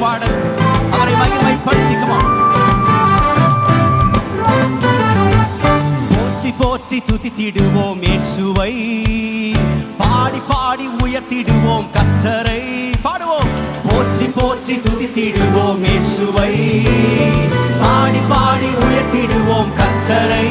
பாடல். அவரை மகிமைப்படுத்திக்குமா? போற்றி போற்றி துதித்திடுவோம் இயேசுவை. பாடி பாடி உயர்த்திடுவோம் கத்தரை பாடுவோம். போற்றி போற்றி துதித்திடுவோம் இயேசுவை. பாடி பாடி உயர்த்திடுவோம் கத்தரை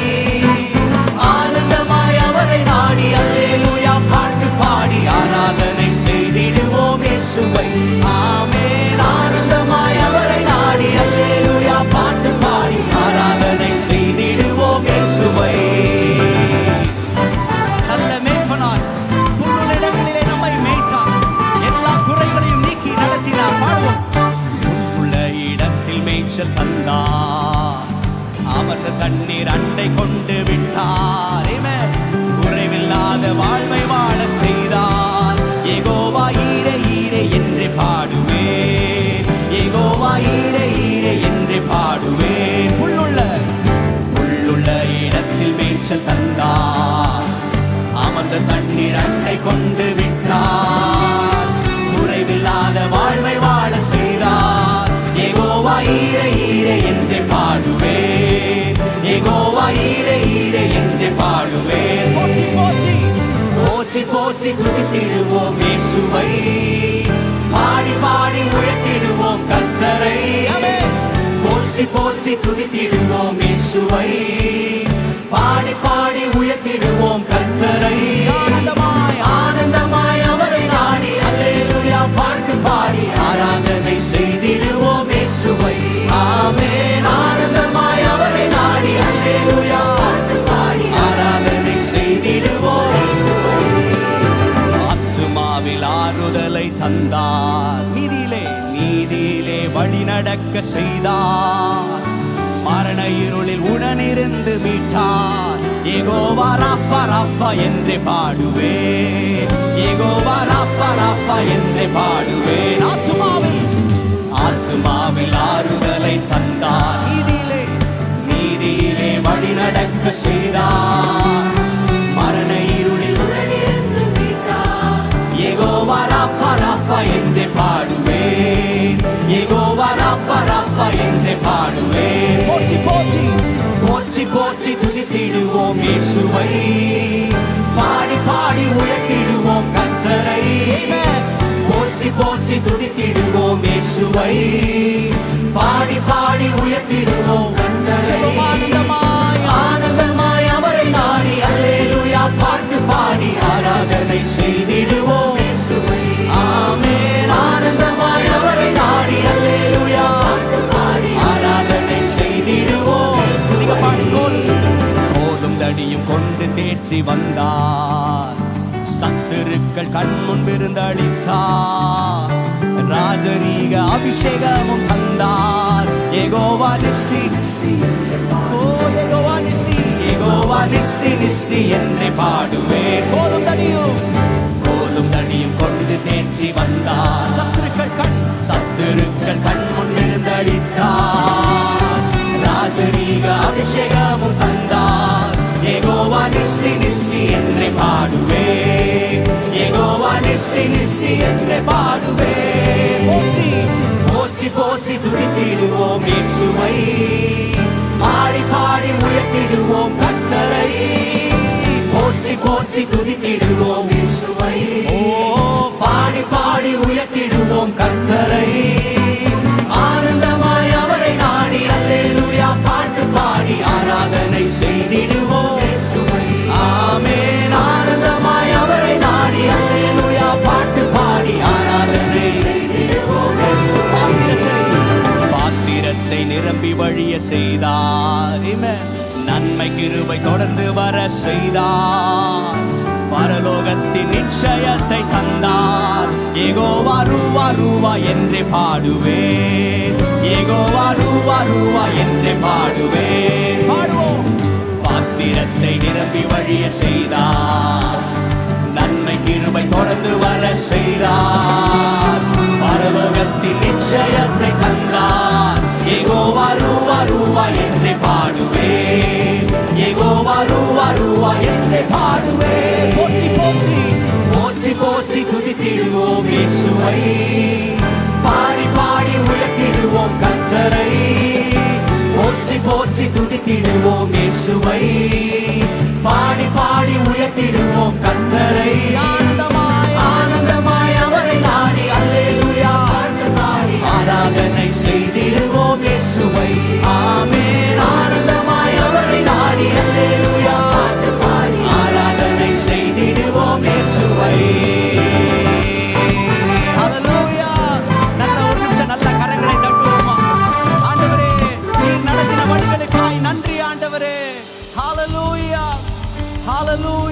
அமர்ந்த தண்ணீர் அண்டை கொண்டு விட்டார். Amen. குறைவில்லாத வாழ்வை வாழ செய்தார். எகோவா ஈரே ஈரே என்று பாடுவேன் எகோவா ஈரே ஈரே என்று பாடுவேன் உள்ளுள்ள உள்ளுள்ள இடத்தில் மேய்ச்சல் தந்தார். ஈர ஈர என்று பாடுவேன் போற்றி போற்றி. போற்றி போற்றி துதித்திடுவோம் இயேசுவை. பாடி பாடி உயர்த்திடுவோம் கர்த்தரை. ஆமென். போற்றி போற்றி துதித்திடுவோம் இயேசுவை. பாடி பாடி உயர்த்திடுவோம் நடக்க செய்தார். மரண இருளில் உடனிருந்து மீட்டார். ஏகோவா ராஃபா ராஃபா என்று பாடுவே. ஏகோவா ராஃபா ராஃபா என்று பாடுவே. ஆத்துமாவில் ஆத்துமாவில் ஆறுதலை தந்தார். நீதியிலே நீதியிலே வழி நடக்க செய்தார். மரண இருளில் உடனிருந்து மீட்டார். ஏகோவா ராஃபா ராஃபா என்று பாடுவே ஏகோ என்று பாடுவேன் போற்றி போற்றி போற்றி போற்றி துதித்திடுவோம் இயேசுவை பாடி பாடி உயர்த்திடுவோம் கர்த்தரை போற்றி போற்றி துதித்திடுவோம் இயேசுவை பாடி பாடி உயர்த்திடுவோம் கர்த்தரை தேற்றி வந்தார். சத்துருக்கள் கண்முன் விருந்தளித்தார். ராஜரீக அபிஷேகமும் தந்தார். ஏகோவா நிசி ஓ ஏகோவா நிசி ஏகோவா நிசி நிசி என்று பாடுவே. கோலும் தடியும். கோலும் தடியும் கொண்டு தேற்றி வந்தார். சத்துருக்கள் கண் சத்துருக்கள் கண் முன் விருந்தளித்தார். என்று பாடுவேன் ஏகோவா நிசி நிசி என்று பாடுவேன் போற்றி போற்றி துடித்திடுவோம் துதித்திடுவோம் இயேசுவை. பாடி பாடி உயர்த்திடுவோம் கத்தரை போற்றி போற்றி துதித்திடுவோம் இயேசுவை. நம்மை கிருபை தொடர்ந்து வர செய்தார். பரலோகத்தின் நிச்சயத்தை தந்தார். ஏகோ வருவா ரூவா என்று பாடுவேன். ஏகோ வருவா ரூவா என்று பாடுவேன். பாடுவோம். பாத்திரத்தை நிரம்பி வழிய செய்தார். நன்மை கிருபை தொடர்ந்து வர செய்தார். பரலோகத்தின் நிச்சயத்தை பாடுவே போற்றி போற்றி போற்றி போற்றி துதித்திடுவோம் இயேசுவை பாடி பாடி உயர்த்திடுவோம் கத்தரை போற்றி போற்றி துதித்திடுவோம் இயேசுவை பாடி பாடி உயர்த்திடுவோம் Hallelujah.